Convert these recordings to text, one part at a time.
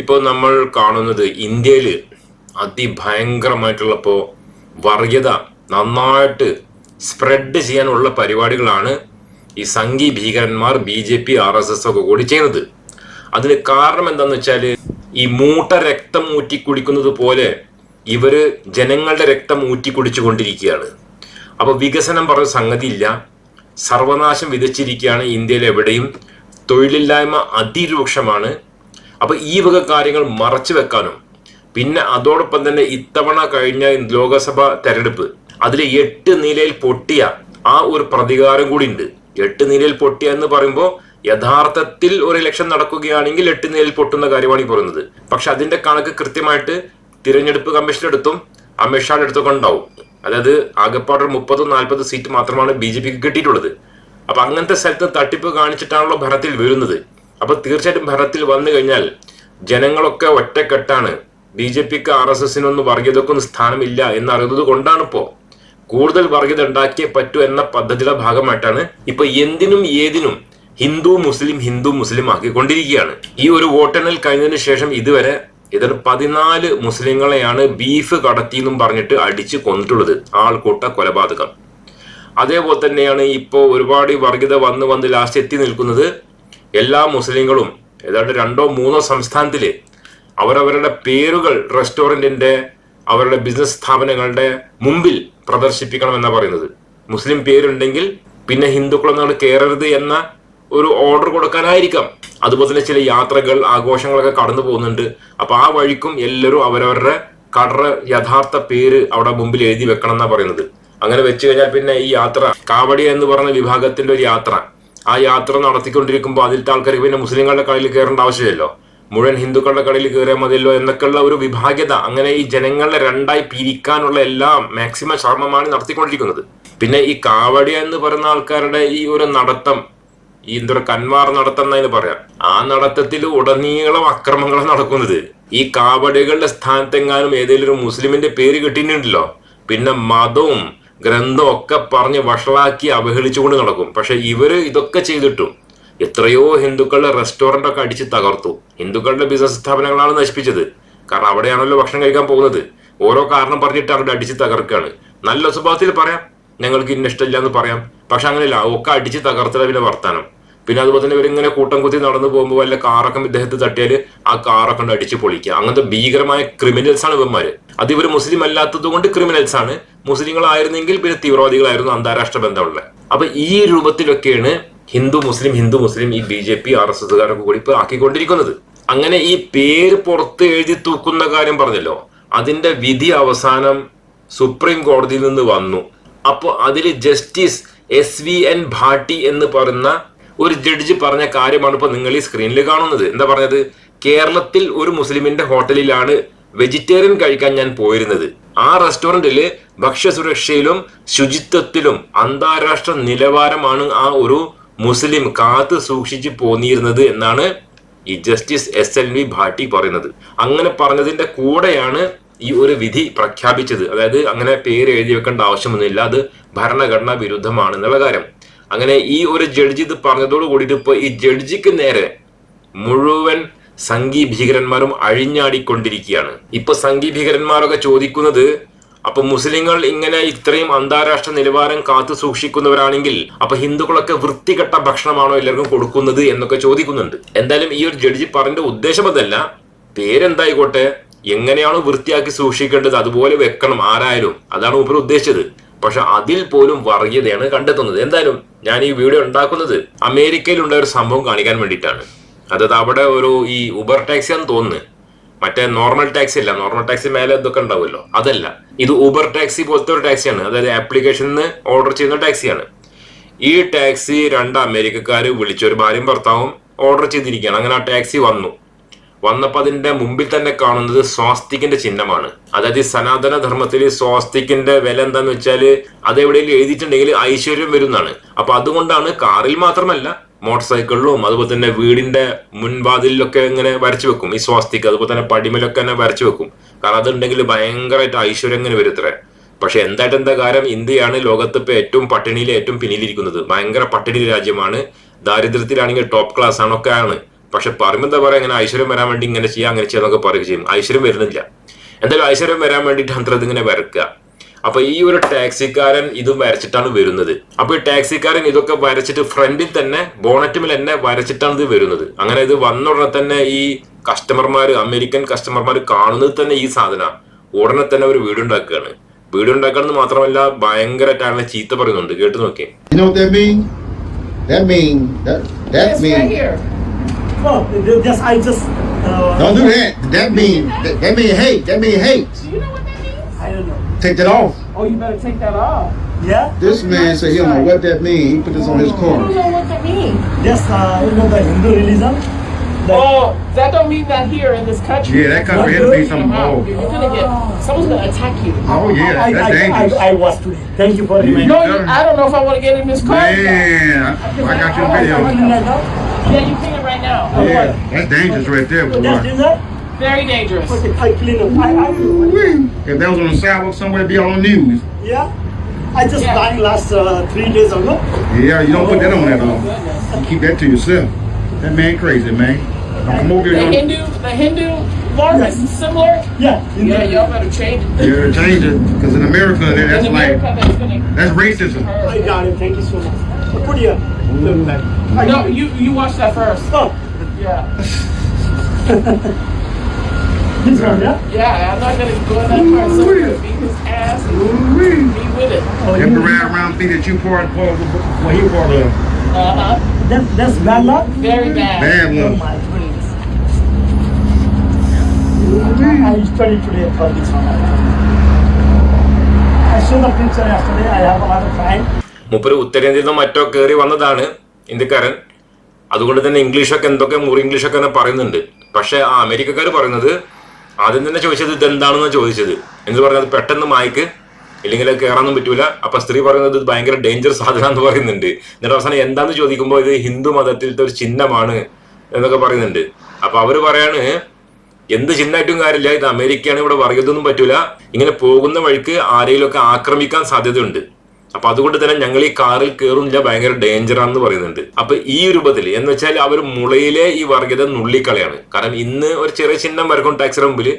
ഇപ്പോൾ നമ്മൾ കാണുന്നത് ഇന്ത്യയിൽ അതിഭയങ്കരമായിട്ടുള്ള ഇപ്പോൾ വർഗീയത നന്നായിട്ട് സ്പ്രെഡ് ചെയ്യാനുള്ള പരിപാടികളാണ് ഈ സംഘി ഭീകരന്മാർ B J P R S S ഒക്കെ കൂടി ചെയ്യുന്നത്. അതിന് കാരണം എന്താന്ന് വെച്ചാൽ ഈ മൂട്ട രക്തം ഊറ്റി കുടിക്കുന്നത് പോലെ ഇവർ ജനങ്ങളുടെ രക്തം ഊറ്റി കുടിച്ചു കൊണ്ടിരിക്കുകയാണ്. അപ്പോൾ വികസനം പറഞ്ഞ സംഗതിയില്ല. സർവനാശം വിതച്ചിരിക്കുകയാണ് ഇന്ത്യയിൽ എവിടെയും തൊഴിലില്ലായ്മ അതിരൂക്ഷമാണ്. അപ്പൊ ഈ വക കാര്യങ്ങൾ മറച്ചു വെക്കാനും പിന്നെ അതോടൊപ്പം തന്നെ ഇത്തവണ കഴിഞ്ഞ ലോകസഭ തെരഞ്ഞെടുപ്പ് അതിൽ എട്ട് നിലയിൽ പൊട്ടിയ ആ ഒരു പ്രതികാരം കൂടി ഉണ്ട്. എട്ട് നിലയിൽ പൊട്ടിയ എന്ന് പറയുമ്പോൾ യഥാർത്ഥത്തിൽ ഒരു ഇലക്ഷൻ നടക്കുകയാണെങ്കിൽ എട്ട് നിലയിൽ പൊട്ടുന്ന കാര്യമാണ് ഈ പറയുന്നത്. പക്ഷെ അതിന്റെ കണക്ക് കൃത്യമായിട്ട് തിരഞ്ഞെടുപ്പ് കമ്മീഷന്റെ അടുത്തും അമിത്ഷായുടെ അടുത്തൊക്കെ ഉണ്ടാവും. അതായത് ആകെപ്പാട് മുപ്പതും നാൽപ്പത് സീറ്റ് മാത്രമാണ് ബി ജെ പിക്ക് കിട്ടിയിട്ടുള്ളത്. അപ്പൊ അങ്ങനത്തെ സ്ഥലത്ത് തട്ടിപ്പ് കാണിച്ചിട്ടാണല്ലോ ഭരണത്തിൽ വരുന്നത്. അപ്പൊ തീർച്ചയായിട്ടും ഭരണത്തിൽ വന്നു കഴിഞ്ഞാൽ ജനങ്ങളൊക്കെ ഒറ്റക്കെട്ടാണ്. ബി ജെ പിക്ക് ആർ എസ് എസിനൊന്നും വർഗീയതക്കൊന്നും സ്ഥാനമില്ല എന്നറിയുന്നത് കൊണ്ടാണ് ഇപ്പോ കൂടുതൽ വർഗീയത ഉണ്ടാക്കിയേ പറ്റൂ എന്ന പദ്ധതിയുടെ ഭാഗമായിട്ടാണ് ഇപ്പൊ എന്തിനും ഏതിനും ഹിന്ദു മുസ്ലിം ഹിന്ദു മുസ്ലിം ആക്കിക്കൊണ്ടിരിക്കുകയാണ്. ഈ ഒരു വോട്ടെണ്ണൽ കഴിഞ്ഞതിന് ശേഷം ഇതുവരെ ഇതിന് പതിനാല് മുസ്ലിങ്ങളെയാണ് ബീഫ് കടത്തി എന്നും പറഞ്ഞിട്ട് അടിച്ച് കൊന്നിട്ടുള്ളത്. ആൾക്കൂട്ട കൊലപാതകം. അതേപോലെ തന്നെയാണ് ഇപ്പോൾ ഒരുപാട് വർഗീയത വന്ന് വന്ന് ലാസ്റ്റ് എത്തി നിൽക്കുന്നത് എല്ലാ മുസ്ലിങ്ങളും ഏതാണ്ട് രണ്ടോ മൂന്നോ സംസ്ഥാനത്തിൽ അവരവരുടെ പേരുകൾ റെസ്റ്റോറന്റിന്റെ അവരുടെ ബിസിനസ് സ്ഥാപനങ്ങളുടെ മുമ്പിൽ പ്രദർശിപ്പിക്കണമെന്നാണ് പറയുന്നത്. മുസ്ലിം പേരുണ്ടെങ്കിൽ പിന്നെ ഹിന്ദുക്കളൊന്നും കയറരുത് എന്ന ഒരു ഓർഡർ കൊടുക്കാനായിരിക്കാം. അതുപോലെ തന്നെ ചില യാത്രകൾ ആഘോഷങ്ങളൊക്കെ കടന്നു പോകുന്നുണ്ട്. അപ്പൊ ആ വഴിക്കും എല്ലാവരും അവരവരുടെ കടറ യഥാർത്ഥ പേര് അവിടെ മുമ്പിൽ എഴുതി വെക്കണം എന്നാണ് പറയുന്നത്. അങ്ങനെ വെച്ച് കഴിഞ്ഞാൽ പിന്നെ ഈ യാത്ര കാവടി എന്ന് പറഞ്ഞ വിഭാഗത്തിന്റെ ഒരു യാത്ര ആ യാത്ര നടത്തിക്കൊണ്ടിരിക്കുമ്പോൾ അതിലത്തെ ആൾക്കാർ പിന്നെ മുസ്ലിങ്ങളുടെ കളിയിൽ കയറേണ്ട ആവശ്യമില്ലല്ലോ. മുഴുവൻ ഹിന്ദുക്കളുടെ കടയിൽ കയറിയാൽ മതിയല്ലോ എന്നൊക്കെയുള്ള ഒരു വിഭാഗ്യത അങ്ങനെ ഈ ജനങ്ങളെ രണ്ടായി പിരിക്കാനുള്ള എല്ലാം മാക്സിമം ശ്രമമാണ് നടത്തിക്കൊണ്ടിരിക്കുന്നത്. പിന്നെ ഈ കാവടി എന്ന് പറയുന്ന ആൾക്കാരുടെ ഈ ഒരു നടത്തം ഈ എന്തൊരു കന്മാർ നടത്തം എന്നതിന് പറയാം? ആ നടത്തത്തിൽ ഉടനീളം അക്രമങ്ങളാണ് നടക്കുന്നത്. ഈ കാവടികളുടെ സ്ഥാനത്തെങ്ങാനും ഏതെങ്കിലും ഒരു മുസ്ലിമിന്റെ പേര് കിട്ടിയിട്ടുണ്ടല്ലോ. പിന്നെ മതവും ഗ്രന്ഥവും ഒക്കെ പറഞ്ഞ് വഷളാക്കി അവഹേളിച്ചുകൊണ്ട് നടക്കും. പക്ഷെ ഇവർ ഇതൊക്കെ ചെയ്തിട്ടും എത്രയോ ഹിന്ദുക്കളുടെ റെസ്റ്റോറന്റ് ഒക്കെ അടിച്ച് തകർത്തു. ഹിന്ദുക്കളുടെ ബിസിനസ് സ്ഥാപനങ്ങളാണ് നശിപ്പിച്ചത്. കാരണം അവിടെയാണല്ലോ ഭക്ഷണം കഴിക്കാൻ പോകുന്നത്. ഓരോ കാരണം പറഞ്ഞിട്ട് അവരുടെ അടിച്ച് തകർക്കുകയാണ്. നല്ല സ്വഭാവത്തിൽ പറയാം. ഞങ്ങൾക്ക് ഇന്ന ഇഷ്ടമില്ല എന്ന് പറയാം. പക്ഷെ അങ്ങനെയല്ല ഒക്കെ അടിച്ച് തകർത്തല പിന്നെ വർത്താനം. പിന്നെ അതുപോലെ തന്നെ ഇവരിങ്ങനെ കൂട്ടം കുത്തി നടന്നു പോകുമ്പോൾ വല്ല കാറൊക്കെ ഇദ്ദേഹത്തെ തട്ടിയാൽ ആ കാറൊക്കെ കൊണ്ട് അടിച്ച് പൊളിക്കുക. അങ്ങനത്തെ ഭീകരമായ ക്രിമിനൽസ് ആണ് ഇവന്മാര്. അത് ഇവർ മുസ്ലിം അല്ലാത്തത് കൊണ്ട് ക്രിമിനൽസ് ആണ്. മുസ്ലിങ്ങളായിരുന്നെങ്കിൽ പിന്നെ തീവ്രവാദികളായിരുന്നു അന്താരാഷ്ട്ര ബന്ധമുള്ള. അപ്പൊ ഈ രൂപത്തിലൊക്കെയാണ് ഹിന്ദു മുസ്ലിം ഹിന്ദു മുസ്ലിം ഈ B J P R S എസ്കാരൊക്കെ കൂടി ഇപ്പൊ ആക്കിക്കൊണ്ടിരിക്കുന്നത്. അങ്ങനെ ഈ പേര് പുറത്ത് എഴുതി തൂക്കുന്ന കാര്യം പറഞ്ഞല്ലോ. അതിന്റെ വിധി അവസാനം സുപ്രീം കോടതിയിൽ നിന്ന് വന്നു. അപ്പോൾ അതിൽ justice S V N Bhatti എന്ന് പറയുന്ന ഒരു ജഡ്ജ് പറഞ്ഞ കാര്യമാണ് ഇപ്പൊ നിങ്ങൾ ഈ സ്ക്രീനിൽ കാണുന്നത്. എന്താ പറഞ്ഞത്? കേരളത്തിൽ ഒരു മുസ്ലിമിന്റെ ഹോട്ടലിലാണ് വെജിറ്റേറിയൻ കഴിക്കാൻ ഞാൻ പോയിരുന്നത്. ആ റെസ്റ്റോറന്റിൽ ഭക്ഷ്യസുരക്ഷയിലും ശുചിത്വത്തിലും അന്താരാഷ്ട്ര നിലവാരമാണ് ആ ഒരു മുസ്ലിം കാത്ത് സൂക്ഷിച്ചു പോന്നിരുന്നത് എന്നാണ് ഈ justice S L V Bhatti പറയുന്നത്. അങ്ങനെ പറഞ്ഞതിന്റെ കൂടെയാണ് ഈ ഒരു വിധി പ്രഖ്യാപിച്ചത്. അതായത് അങ്ങനെ പേര് എഴുതി വെക്കേണ്ട ആവശ്യമൊന്നുമില്ല. അത് ഭരണഘടനാ വിരുദ്ധമാണ് എന്നുള്ള കാര്യം. അങ്ങനെ ഈ ഒരു ജഡ്ജി ഇത് പറഞ്ഞതോട് കൂടിയിട്ട് ഇപ്പോൾ ഈ ജഡ്ജിക്ക് നേരെ മുഴുവൻ സംഘി ഭീകരന്മാരും അഴിഞ്ഞാടിക്കൊണ്ടിരിക്കുകയാണ്. ഇപ്പൊ സംഘി ഭീകരന്മാരൊക്കെ ചോദിക്കുന്നത് അപ്പൊ മുസ്ലിങ്ങൾ ഇങ്ങനെ ഇത്രയും അന്താരാഷ്ട്ര നിലവാരം കാത്തു സൂക്ഷിക്കുന്നവരാണെങ്കിൽ അപ്പൊ ഹിന്ദുക്കളൊക്കെ വൃത്തികെട്ട ഭക്ഷണമാണോ എല്ലാവർക്കും കൊടുക്കുന്നത്? എന്നൊക്കെ ചോദിക്കുന്നുണ്ട്. എന്തായാലും ഈ ഒരു ജഡ്ജി പറഞ്ഞ ഉദ്ദേശം അതല്ല. പേരെന്തായിക്കോട്ടെ? എങ്ങനെയാണോ വൃത്തിയാക്കി സൂക്ഷിക്കേണ്ടത് അതുപോലെ വെക്കണം ആരായാലും. അതാണ് ഉപരി ഉദ്ദേശിച്ചത് പക്ഷെ അതിൽ പോലും വർഗീയതയാണ് കണ്ടെത്തുന്നത്. എന്തായാലും ഞാൻ ഈ വീഡിയോ ഉണ്ടാക്കുന്നത് അമേരിക്കയിലുള്ള ഒരു സംഭവം കാണിക്കാൻ വേണ്ടിയിട്ടാണ്. അതായത് അവിടെ ഒരു ഈ ഉബർ ടാക്സി ആണെന്ന് തോന്നുന്നു. മറ്റേ നോർമൽ ടാക്സി അല്ല നോർമൽ ടാക്സി മേലെ ഇതൊക്കെ ഉണ്ടാവുമല്ലോ. അതല്ല. ഇത് ഊബർ ടാക്സി പോലത്തെ ഒരു ടാക്സിയാണ് അതായത് ആപ്ലിക്കേഷനിൽ നിന്ന് ഓർഡർ ചെയ്യുന്ന ടാക്സിയാണ് ഈ ടാക്സി രണ്ട് അമേരിക്കക്കാർ വിളിച്ചൊരു ഭാര്യയും ഭർത്താവും ഓർഡർ ചെയ്തിരിക്കുകയാണ്. അങ്ങനെ ആ ടാക്സി വന്നു. വന്നപ്പോൾ അതിന്റെ മുമ്പിൽ തന്നെ കാണുന്നത് സ്വാസ്തിക്കിന്റെ ചിഹ്നമാണ്. അതായത് സനാതന ധർമ്മത്തിൽ സ്വാസ്തിക്കിന്റെ വില എന്താന്ന് വെച്ചാൽ അത് എവിടെയെങ്കിലും എഴുതിയിട്ടുണ്ടെങ്കിൽ ഐശ്വര്യം വരുന്നതാണ് അപ്പൊ അതുകൊണ്ടാണ് കാറിൽ മാത്രമല്ല മോട്ടോർ സൈക്കിളിലും അതുപോലെ തന്നെ വീടിന്റെ മുൻവാതിലൊക്കെ ഇങ്ങനെ വരച്ചു വെക്കും. ഈ സ്വാസ്തിക്ക് അതുപോലെ തന്നെ പടിമലൊക്കെ തന്നെ വരച്ചു വെക്കും. കാരണം അതുണ്ടെങ്കിൽ ഭയങ്കരമായിട്ട് ഐശ്വര്യം ഇങ്ങനെ വരുത്രേ പക്ഷെ എന്തായിട്ട് എന്താ കാര്യം? ഇന്ത്യയാണ് ലോകത്ത് ഇപ്പൊ ഏറ്റവും പട്ടിണിയിൽ ഏറ്റവും പിന്നിലിരിക്കുന്നത്. ഭയങ്കര പട്ടിണി രാജ്യമാണ്. ദാരിദ്ര്യത്തിലാണെങ്കിൽ ടോപ്പ് ക്ലാസ് ആണ് ആണ്. പക്ഷെ പറയുമ്പോൾ എന്താ പറയാ ഇങ്ങനെ ഐശ്വര്യം വരാൻ വേണ്ടി ഇങ്ങനെ ചെയ്യാം അങ്ങനെ ചെയ്യാന്നൊക്കെ പറയുക ചെയ്യും. ഐശ്വര്യം വരുന്നില്ല. എന്തായാലും ഐശ്വര്യം വരാൻ വേണ്ടിയിട്ട് ഹന്ത്രത് ഇങ്ങനെ വരക്കുക. അപ്പൊ ഈ ഒരു ടാക്സിക്കാരൻ ഇത് വരച്ചിട്ടാണ് വരുന്നത്. അപ്പൊ ഈ ടാക്സിക്കാരൻ ഇതൊക്കെ വരച്ചിട്ട് ഫ്രണ്ടിൽ തന്നെ ബോണറ്റുമിൽ തന്നെ വരച്ചിട്ടാണ് ഇത് വരുന്നത്. അങ്ങനെ ഇത് വന്ന ഉടനെ തന്നെ ഈ കസ്റ്റമർമാർ അമേരിക്കൻ കസ്റ്റമർമാർ കാണുന്നത് തന്നെ ഈ സാധന. ഉടനെ തന്നെ ഒരു വീട് ഉണ്ടാക്കുകയാണ്. വീട് മാത്രമല്ല ഭയങ്കരമായിട്ടാണ് ചീത്ത പറയുന്നുണ്ട്. കേട്ടു നോക്കിയേ. You know what that mean? That mean that that It's mean right here. They just I just. Uh, don't do that. That mean that, that mean hate. That mean hate. Do you know what that means? I don't know. Take that off. Oh, you better take that off. Yeah. This man said he don't know what that mean. He put this on his I car. don't know what that means. Yes, uh, you know the Hindu religion. The, Oh, that don't mean that here in this country. Yeah, that country had to be some Wow, oh. You're gonna get someone's gonna attack you. Oh yeah, I, that's I, dangerous. I, I was today. Thank you for You- reminding. No, you, I don't know if I want to get in this car. Man, I, I got your video. Yeah, you clean it right now. Yeah, that's dangerous right there, So just boy. that. Very dangerous. Okay, I clean up. I, I If that was on the sidewalk somewhere, it'd be all on the news. yeah. I just Yeah. dying last uh, three days ago. Yeah, you don't put that on there Oh, though. goodness. You keep that to yourself. That man crazy, man. Don't come over The here. Hindu, the Hindu farm is similar. Yeah. in Yeah, y'all better change it. Yeah, change it. Because in America, that- In that's like, that's gonna. that's racism. I got it. Thank you so much. So put here. Look back. I No, you you watch that first. Oh, Yeah, this one, yeah. yeah. I'm not gonna go in that car. So I'm gonna beat his ass and be with it. Oh, Them you, ride around feet that you part, part, what he part of. Uh huh. that, that's bad luck. Very bad. Bad Oh luck. my goodness. I studied today for this one. I saw the picture yesterday. I have a lot of time. മൂപ്പര് ഉത്തരേന്ത്യയിൽ നിന്നോ മറ്റോ കയറി വന്നതാണ് ഇന്ത്യക്കാരൻ. അതുകൊണ്ട് തന്നെ ഇംഗ്ലീഷൊക്കെ എന്തൊക്കെ മുറി ഇംഗ്ലീഷൊക്കെ തന്നെ പറയുന്നുണ്ട്. പക്ഷേ ആ അമേരിക്കക്കാർ പറയുന്നത് ആദ്യം തന്നെ ചോദിച്ചത് ഇതെന്താണെന്ന് ചോദിച്ചത്. എന്ന് പറഞ്ഞത് പെട്ടെന്ന് മായ്ക്ക്. ഇല്ലെങ്കിൽ അത് കയറാനൊന്നും പറ്റൂല. അപ്പൊ സ്ത്രീ പറയുന്നത് ഇത് ഭയങ്കര ഡേഞ്ചർ സാധന എന്ന് പറയുന്നുണ്ട്. എന്നിട്ട് അവസാനം എന്താന്ന് ചോദിക്കുമ്പോൾ ഇത് ഹിന്ദു മതത്തിലത്തെ ഒരു ചിഹ്നമാണ് എന്നൊക്കെ പറയുന്നുണ്ട്. അപ്പൊ അവർ പറയാണ് എന്ത് ചിഹ്നമായിട്ടും കാര്യമില്ല. ഇത് അമേരിക്കയാണ് ഇവിടെ പറയുന്നതൊന്നും പറ്റൂല. ഇങ്ങനെ പോകുന്ന വഴിക്ക് ആരെയിലൊക്കെ ആക്രമിക്കാൻ സാധ്യതയുണ്ട്. അപ്പൊ അതുകൊണ്ട് തന്നെ ഞങ്ങൾ ഈ കാറിൽ കയറുന്നില്ല ഭയങ്കര ഡേഞ്ചർ ആണെന്ന് പറയുന്നുണ്ട്. അപ്പൊ ഈ രൂപത്തിൽ എന്ന് വെച്ചാൽ അവർ മുളയിലെ ഈ വർഗീയത നുള്ളിക്കളയാണ്. കാരണം ഇന്ന് ഒരു ചെറിയ ചിഹ്നം വരക്കും ടാക്സിയുടെ മുമ്പിൽ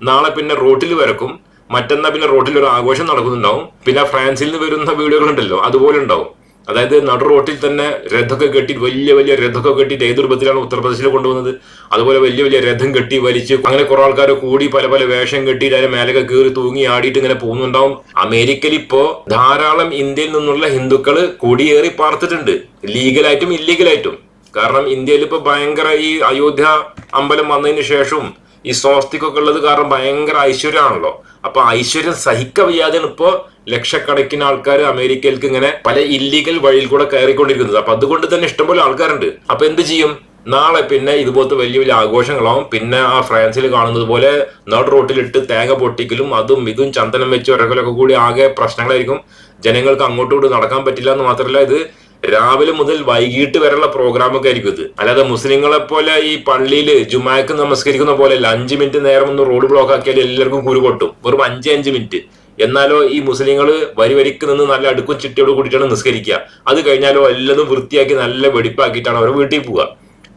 നാളെ പിന്നെ റോട്ടിൽ വരക്കും മറ്റന്നാ പിന്നെ റോട്ടിൽ ഒരു ആഘോഷം നടക്കുന്നുണ്ടാവും. പിന്നെ ഫ്രാൻസിൽ നിന്ന് വരുന്ന വീഡിയോകൾ ഉണ്ടല്ലോ അതുപോലെ ഉണ്ടാവും. അതായത് നടു റോട്ടിൽ തന്നെ രഥമൊക്കെ കെട്ടി വലിയ വലിയ രഥമൊക്കെ കെട്ടിയിട്ട് ഏത് രൂപത്തിലാണ് ഉത്തർപ്രദേശിൽ കൊണ്ടുവന്നത്? അതുപോലെ വലിയ വലിയ രഥം കെട്ടി വലിച്ച് അങ്ങനെ കുറെ ആൾക്കാർ കൂടി പല പല വേഷം കെട്ടിയിട്ട് അതിന് മേലൊക്കെ കയറി തൂങ്ങി ആടിയിട്ട് ഇങ്ങനെ പോകുന്നുണ്ടാവും. അമേരിക്കയിൽ ഇപ്പോ ധാരാളം ഇന്ത്യയിൽ നിന്നുള്ള ഹിന്ദുക്കൾ കുടിയേറി പാർത്തിട്ടുണ്ട്. ലീഗലായിട്ടും ഇല്ലീഗലായിട്ടും. കാരണം ഇന്ത്യയിൽ ഇപ്പൊ ഭയങ്കര ഈ അയോധ്യ അമ്പലം വന്നതിന് ശേഷവും ഈ സ്വാസ്തിക്കൊക്കെ ഉള്ളത് കാരണം ഭയങ്കര ഐശ്വര്യമാണല്ലോ. അപ്പൊ ഐശ്വര്യം സഹിക്കവയ്യാതെയാണ് ഇപ്പോ ലക്ഷക്കണക്കിന് ആൾക്കാർ അമേരിക്കയിലേക്ക് ഇങ്ങനെ പല ഇല്ലീഗൽ വഴിയിൽ കൂടെ കയറിക്കൊണ്ടിരിക്കുന്നത്. അപ്പൊ അതുകൊണ്ട് തന്നെ ഇഷ്ടംപോലെ ആൾക്കാരുണ്ട്. അപ്പൊ എന്ത് ചെയ്യും? നാളെ പിന്നെ ഇതുപോലത്തെ വലിയ വലിയ ആഘോഷങ്ങളാവും. പിന്നെ ആ ഫ്രാൻസിൽ കാണുന്നത് പോലെ നാട് റോട്ടിലിട്ട് തേങ്ങ പൊട്ടിക്കലും അതും ഇതും ചന്ദനം വെച്ച് ഒരകലൊക്കെ കൂടി ആകെ പ്രശ്നങ്ങളായിരിക്കും. ജനങ്ങൾക്ക് അങ്ങോട്ടും ഇങ്ങോട്ടും നടക്കാൻ പറ്റില്ല എന്ന് മാത്രമല്ല ഇത് രാവിലെ മുതൽ വൈകിട്ട് വരെയുള്ള പ്രോഗ്രാമൊക്കെ ആയിരിക്കും ഇത്. അല്ലാതെ മുസ്ലിങ്ങളെ പോലെ ഈ പള്ളിയിൽ ജുമാക്ക് നമസ്കരിക്കുന്ന പോലെ അല്ല അഞ്ച് മിനിറ്റ് നേരം ഒന്ന് റോഡ് ബ്ലോക്ക് ആക്കിയാൽ എല്ലാവർക്കും കുരു പൊട്ടും. വെറും അഞ്ച് അഞ്ച് മിനിറ്റ് എന്നാലോ ഈ മുസ്ലിങ്ങൾ വരി വരിക്ക് നിന്ന് നല്ല അടുക്കും ചിട്ടയോട് കൂടിയിട്ടാണ് നിസ്കരിക്കുക. അത് കഴിഞ്ഞാലോ എല്ലതും വൃത്തിയാക്കി നല്ല വെടിപ്പാക്കിയിട്ടാണ് അവർ വീട്ടിൽ പോവുക.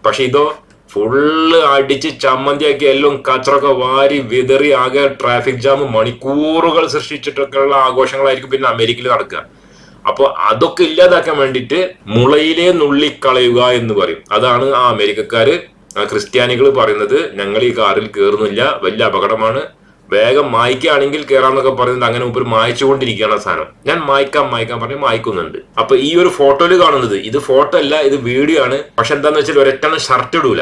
പക്ഷെ ഇതോ ഫുള്ള് അടിച്ച് ചമ്മന്തിയാക്കി എല്ലാം കച്ചറൊക്കെ വാരി വിതറി ആകെ ട്രാഫിക് ജാം മണിക്കൂറുകൾ സൃഷ്ടിച്ചിട്ടൊക്കെയുള്ള ആഘോഷങ്ങളായിരിക്കും പിന്നെ അമേരിക്കയിൽ നടക്കുക. അപ്പോൾ അതൊക്കെ ഇല്ലാതാക്കാൻ വേണ്ടിയിട്ട് മുളയിലെ നുള്ളിക്കളയുക എന്ന് പറയും. അതാണ് ആ അമേരിക്കക്കാര് ക്രിസ്ത്യാനികൾ പറയുന്നത്. ഞങ്ങൾ ഈ കാറിൽ കയറുന്നില്ല വലിയ അപകടമാണ്. വേഗം മായ്ക്കുകയാണെങ്കിൽ കയറാന്നൊക്കെ പറയുന്നത് അങ്ങനെ മുമ്പ് മായച്ചുകൊണ്ടിരിക്കുകയാണ് സാധനം. ഞാൻ മായ്ക്കാം മായ്ക്കാൻ പറഞ്ഞ് മായ്ക്കുന്നുണ്ട്. അപ്പൊ ഈ ഒരു ഫോട്ടോയിൽ കാണുന്നത് ഇത് ഫോട്ടോ അല്ല ഇത് വീഡിയോ ആണ്. പക്ഷെ എന്താന്ന് വെച്ചാൽ ഒരൊറ്റ ഷർട്ട് ഇടൂല.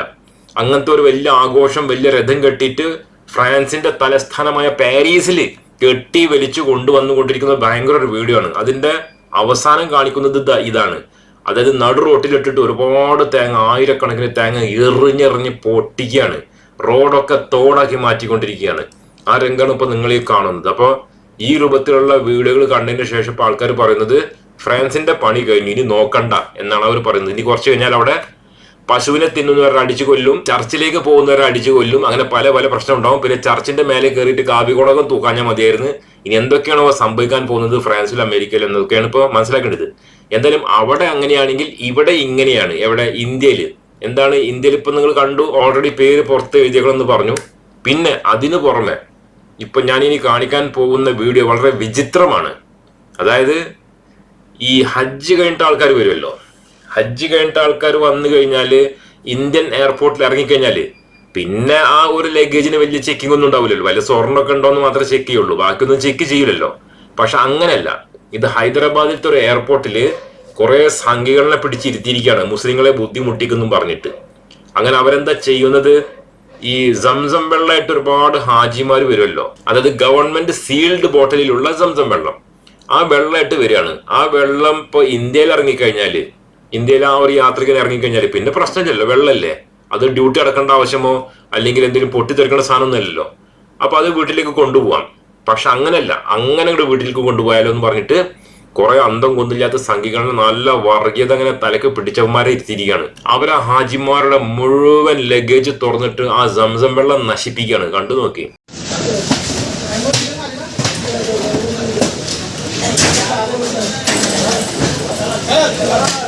അങ്ങനത്തെ ഒരു വലിയ ആഘോഷം വലിയ രഥം കെട്ടിയിട്ട് ഫ്രാൻസിന്റെ തലസ്ഥാനമായ പാരീസിൽ കെട്ടി വലിച്ചു കൊണ്ടുവന്നുകൊണ്ടിരിക്കുന്ന ഭയങ്കര ഒരു വീഡിയോ ആണ്. അതിന്റെ അവസാനം കാണിക്കുന്നത് ഇതാണ്. അതായത് നടു റോട്ടിലിട്ടിട്ട് ഒരുപാട് തേങ്ങ ആയിരക്കണക്കിന് തേങ്ങ എറിഞ്ഞെറിഞ്ഞ് പൊട്ടിക്കുകയാണ്. റോഡൊക്കെ തോടാക്കി മാറ്റിക്കൊണ്ടിരിക്കുകയാണ്. ആ രംഗമാണ് ഇപ്പൊ നിങ്ങൾ ഈ കാണുന്നത്. അപ്പോൾ ഈ രൂപത്തിലുള്ള വീഡിയോകൾ കണ്ടതിന് ശേഷം ഇപ്പൊ ആൾക്കാർ പറയുന്നത് ഫ്രാൻസിന്റെ പണി കഴിഞ്ഞു ഇനി നോക്കണ്ട എന്നാണ് അവർ പറയുന്നത്. ഇനി കുറച്ച് കഴിഞ്ഞാൽ അവിടെ പശുവിനെ തിന്നുന്നവരെ അടിച്ചു കൊല്ലും ചർച്ചിലേക്ക് പോകുന്നവരെ അടിച്ചു കൊല്ലും അങ്ങനെ പല പല പ്രശ്നം ഉണ്ടാവും. പിന്നെ ചർച്ചിന്റെ മേലെ കയറിയിട്ട് കാവികുടകം തൂക്കാഞ്ഞാൽ മതിയായിരുന്നു. ഇനി എന്തൊക്കെയാണോ സംഭവിക്കാൻ പോകുന്നത് ഫ്രാൻസിലും അമേരിക്കയിലും എന്നൊക്കെയാണ് ഇപ്പോൾ മനസ്സിലാക്കേണ്ടത്. എന്തായാലും അവിടെ അങ്ങനെയാണെങ്കിൽ ഇവിടെ ഇങ്ങനെയാണ്. എവിടെ? ഇന്ത്യയിൽ എന്താണ് ഇന്ത്യയിൽ ഇപ്പൊ നിങ്ങൾ കണ്ടു ഓൾറെഡി പേര് പുറത്ത് എഴുതിയകളെന്ന് പറഞ്ഞു. പിന്നെ അതിനു പുറമെ ഇപ്പൊ ഞാൻ ഇനി കാണിക്കാൻ പോകുന്ന വീഡിയോ വളരെ വിചിത്രമാണ്. അതായത് ഈ ഹജ്ജ് കഴിഞ്ഞിട്ട് ആൾക്കാർ വരുമല്ലോ. ഹജ്ജ് കഴിഞ്ഞിട്ട് ആൾക്കാർ വന്നു കഴിഞ്ഞാൽ ഇന്ത്യൻ എയർപോർട്ടിൽ ഇറങ്ങിക്കഴിഞ്ഞാൽ പിന്നെ ആ ഒരു ലഗേജിന് വലിയ ചെക്കിംഗ് ഒന്നും ഉണ്ടാവില്ലല്ലോ. വല്ല സ്വർണമൊക്കെ ഉണ്ടോന്ന് മാത്രമേ ചെക്ക് ചെയ്യുള്ളൂ. ബാക്കിയൊന്നും ചെക്ക് ചെയ്യില്ലല്ലോ പക്ഷെ അങ്ങനെയല്ല. ഇത് ഹൈദരാബാദിലത്തെ ഒരു എയർപോർട്ടിൽ കുറെ സംഘികളെ പിടിച്ചിരുത്തിയിരിക്കുകയാണ്. മുസ്ലിങ്ങളെ ബുദ്ധിമുട്ടിക്കുന്നു പറഞ്ഞിട്ട്. അങ്ങനെ അവരെന്താ ചെയ്യുന്നത്? ഈ സംസം വെള്ളമായിട്ട് ഒരുപാട് ഹാജിമാർ വരുമല്ലോ. അതായത് ഗവൺമെന്റ് സീൽഡ് ബോട്ടിലുള്ള സംസം വെള്ളം. ആ വെള്ളമായിട്ട് വരികയാണ്. ആ വെള്ളം ഇപ്പൊ ഇന്ത്യയിൽ ഇറങ്ങിക്കഴിഞ്ഞാൽ ഇന്ത്യയിൽ ആ ഒരു യാത്രികൻ ഇറങ്ങിക്കഴിഞ്ഞാൽ പിന്നെ പ്രശ്നമില്ലല്ലോ വെള്ളമല്ലേ അത് ഡ്യൂട്ടി അടക്കേണ്ട ആവശ്യമോ? അല്ലെങ്കിൽ എന്തെങ്കിലും പൊട്ടിത്തെറിക്കേണ്ട സാധനമൊന്നുമല്ലല്ലോ. അപ്പൊ അത് വീട്ടിലേക്ക് കൊണ്ടുപോവാം. പക്ഷെ അങ്ങനല്ല അങ്ങനെ ഇങ്ങോട്ട് വീട്ടിലേക്ക് കൊണ്ടുപോയാലോ എന്ന് പറഞ്ഞിട്ട് കുറെ അന്തം കൊന്നില്ലാത്ത സംഘികളെ നല്ല വർഗീയത അങ്ങനെ തലക്ക് പിടിച്ചവന്മാരെ ഇരുത്തിയിരിക്കുകയാണ്. അവരെ ഹാജിമാരുടെ മുഴുവൻ ലഗേജ് തുറന്നിട്ട് ആ സംസം വെള്ളം നശിപ്പിക്കുകയാണ്. കണ്ടു നോക്കി. हाँ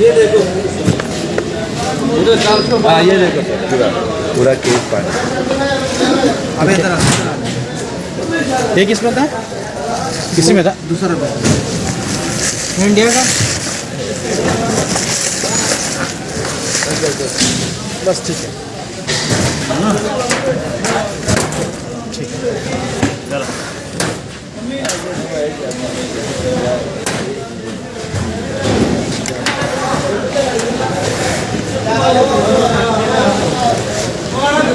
ये देखो। ये देखो। हाँ ये देखो। हाँ, पूरा केक पानी अबे इधर ये किसमें था? किसी में था। दूसरा इंडिया का? बस ठीक है। काम आता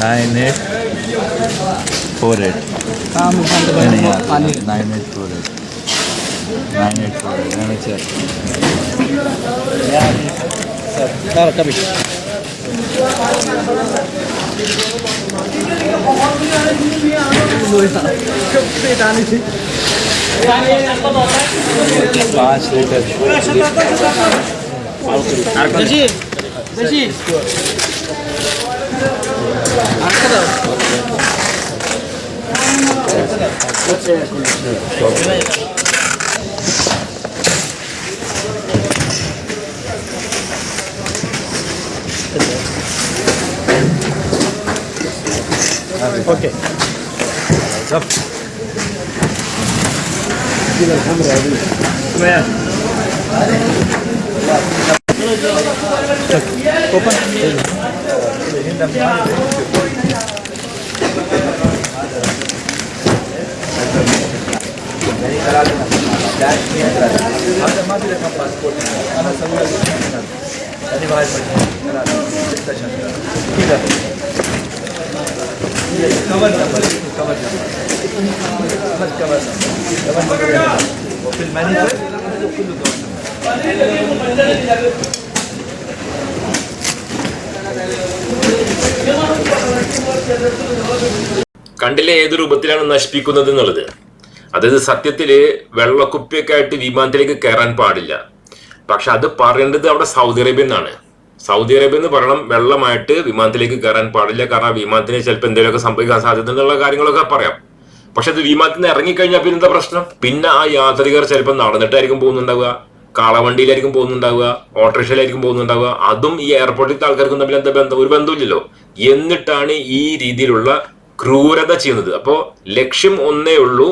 nine eight four eight. Nine eight four eight. Nine eight four eight nine sir sir कभी। पाँच लीटर। ఓకే ఇలా కెమెరా అది cover number cover number cover number cover number وفي المانجر كله كمان കണ്ടില്ലേ ഏത് രൂപത്തിലാണ് നശിപ്പിക്കുന്നത് എന്നുള്ളത്? അതായത് സത്യത്തിൽ വെള്ളക്കുപ്പിയൊക്കെ ആയിട്ട് വിമാനത്തിലേക്ക് കയറാൻ പാടില്ല. പക്ഷെ അത് പറയേണ്ടത് അവിടെ സൗദി അറേബ്യ എന്നാണ് സൗദി അറേബ്യ എന്ന് പറയണം വെള്ളമായിട്ട് വിമാനത്തിലേക്ക് കയറാൻ പാടില്ല. കാരണം വിമാനത്തിന് ചിലപ്പോൾ എന്തെങ്കിലുമൊക്കെ സംഭവിക്കാൻ സാധ്യത എന്നുള്ള കാര്യങ്ങളൊക്കെ പറയാം. പക്ഷെ അത് വിമാനത്തിൽ നിന്ന് ഇറങ്ങിക്കഴിഞ്ഞാൽ പിന്നെ എന്താ പ്രശ്നം? പിന്നെ ആ യാത്രികർ ചിലപ്പോൾ നടന്നിട്ടായിരിക്കും പോകുന്നുണ്ടാവുക. കാളവണ്ടിയിലായിരിക്കും പോകുന്നുണ്ടാവുക ഓട്ടോറിക്ഷയിലായിരിക്കും പോകുന്നുണ്ടാവുക. അതും ഈ എയർപോർട്ടിലത്തെ ആൾക്കാർക്കും തമ്മിൽ എന്താ ബന്ധം? ഒരു ബന്ധമില്ലല്ലോ എന്നിട്ടാണ് ഈ രീതിയിലുള്ള ക്രൂരത ചെയ്യുന്നത്. അപ്പോൾ ലക്ഷ്യം ഒന്നേ ഉള്ളൂ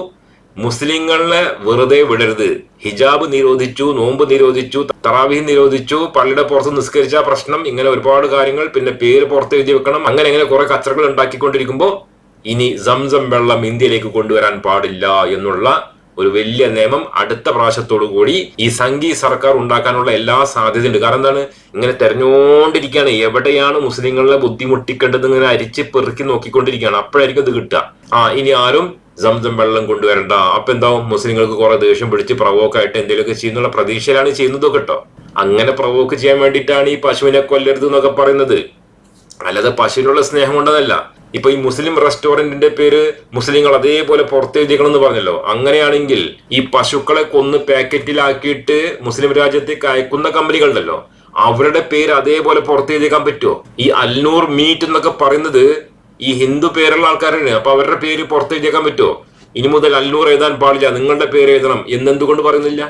മുസ്ലിങ്ങളെ വെറുതെ വിടരുത്. ഹിജാബ് നിരോധിച്ചു നോമ്പ് നിരോധിച്ചു തറാവിഹ് നിരോധിച്ചു പള്ളിയുടെ പുറത്ത് നിസ്കരിച്ച പ്രശ്നം ഇങ്ങനെ ഒരുപാട് കാര്യങ്ങൾ പിന്നെ പേര് പുറത്ത് എഴുതി വെക്കണം അങ്ങനെ അങ്ങനെ കുറെ കച്ചറകൾ ഉണ്ടാക്കിക്കൊണ്ടിരിക്കുമ്പോൾ ഇനി സംസം വെള്ളം ഇന്ത്യയിലേക്ക് കൊണ്ടുവരാൻ പാടില്ല എന്നുള്ള ഒരു വലിയ നിയമം അടുത്ത പ്രാവശ്യത്തോടു കൂടി ഈ സംഘി സർക്കാർ ഉണ്ടാക്കാനുള്ള എല്ലാ സാധ്യതയുണ്ട്. കാരണം എന്താണ്? ഇങ്ങനെ തെരഞ്ഞുകൊണ്ടിരിക്കുകയാണ്. എവിടെയാണ് മുസ്ലിങ്ങളെ ബുദ്ധിമുട്ടിക്കേണ്ടത്? ഇങ്ങനെ അരിച്ച് പെറുക്കി നോക്കിക്കൊണ്ടിരിക്കുകയാണ്. അപ്പോഴായിരിക്കും അത് കിട്ടുക. ആ ഇനി ആരും സംസം വെള്ളം കൊണ്ടുവരണ്ട. അപ്പൊ എന്താവും? മുസ്ലിങ്ങൾക്ക് കുറെ ദേഷ്യം പിടിച്ച് പ്രവോക്കായിട്ട് എന്തെങ്കിലുമൊക്കെ ചെയ്യുന്നുള്ള പ്രതീക്ഷയിലാണ് ചെയ്യുന്നത് കേട്ടോ. അങ്ങനെ പ്രവോക്ക് ചെയ്യാൻ വേണ്ടിയിട്ടാണ് ഈ പശുവിനെ കൊല്ലരുത് എന്നൊക്കെ പറയുന്നത്. അല്ലാതെ പശുവിനുള്ള സ്നേഹം കൊണ്ടതല്ല. ഇപ്പൊ ഈ മുസ്ലിം റെസ്റ്റോറന്റിന്റെ പേര് മുസ്ലിങ്ങൾ അതേപോലെ പുറത്തെഴുതിക്കണം എന്ന് പറഞ്ഞല്ലോ. അങ്ങനെയാണെങ്കിൽ ഈ പശുക്കളെ കൊന്ന് പാക്കറ്റിലാക്കിയിട്ട് മുസ്ലിം രാജ്യത്തേക്ക് അയക്കുന്ന കമ്പനികളുണ്ടല്ലോ. അവരുടെ പേര് അതേപോലെ പുറത്തെഴുതിക്കാൻ പറ്റുമോ? ഈ അൽനൂർ മീറ്റ് എന്നൊക്കെ പറയുന്നത് ഈ ഹിന്ദു പേരുള്ള ആൾക്കാരാണ്. അപ്പൊ അവരുടെ പേര് പുറത്തെഴുതിക്കാൻ പറ്റുമോ? ഇനി മുതൽ അൽനൂർ എഴുതാൻ പാടില്ല. നിങ്ങളുടെ പേര് എഴുതണം. എന്നെന്തുകൊണ്ട് പറയുന്നില്ല?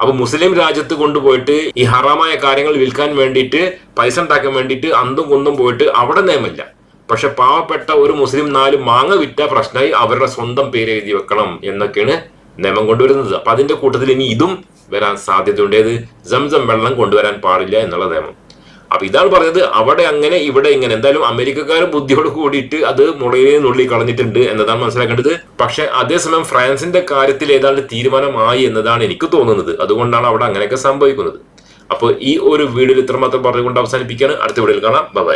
അപ്പൊ മുസ്ലിം രാജ്യത്ത് കൊണ്ടുപോയിട്ട് ഈ ഹറാമായ കാര്യങ്ങൾ വിൽക്കാൻ വേണ്ടിയിട്ട് പൈസ ഉണ്ടാക്കാൻ വേണ്ടിയിട്ട് അന്തും കുന്തും പോയിട്ട് അവിടെ നിയമമില്ല. പക്ഷെ പാവപ്പെട്ട ഒരു മുസ്ലിം നാല് മാങ്ങ വിറ്റ പ്രശ്നമായി അവരുടെ സ്വന്തം പേര് എഴുതി വെക്കണം എന്നൊക്കെയാണ് നിയമം കൊണ്ടുവരുന്നത്. അപ്പൊ അതിന്റെ കൂട്ടത്തിൽ ഇനി ഇതും വരാൻ സാധ്യതയുണ്ട്. ഏത്? സംസം വെള്ളം കൊണ്ടുവരാൻ പാടില്ല എന്നുള്ള നിയമം. അപ്പൊ ഇതാണ് പറഞ്ഞത്. അവിടെ അങ്ങനെ ഇവിടെ ഇങ്ങനെ. എന്തായാലും അമേരിക്കക്കാർ ബുദ്ധിയോട് കൂടിയിട്ട് അത് മുളയെ നുള്ളി കളഞ്ഞിട്ടുണ്ട് എന്നതാണ് മനസ്സിലാക്കേണ്ടത്. പക്ഷെ അതേസമയം ഫ്രാൻസിന്റെ കാര്യത്തിൽ ഏതാണ്ട് തീരുമാനമായി എന്നതാണ് എനിക്ക് തോന്നുന്നത്. അതുകൊണ്ടാണ് അവിടെ അങ്ങനെയൊക്കെ സംഭവിക്കുന്നത്. അപ്പോൾ ഈ ഒരു വീഡിയോ ഇത്രമാത്രം പറഞ്ഞുകൊണ്ട് അവസാനിപ്പിക്കുകയാണ്. അടുത്ത വീഡിയോയിൽ കാണാം. ബൈ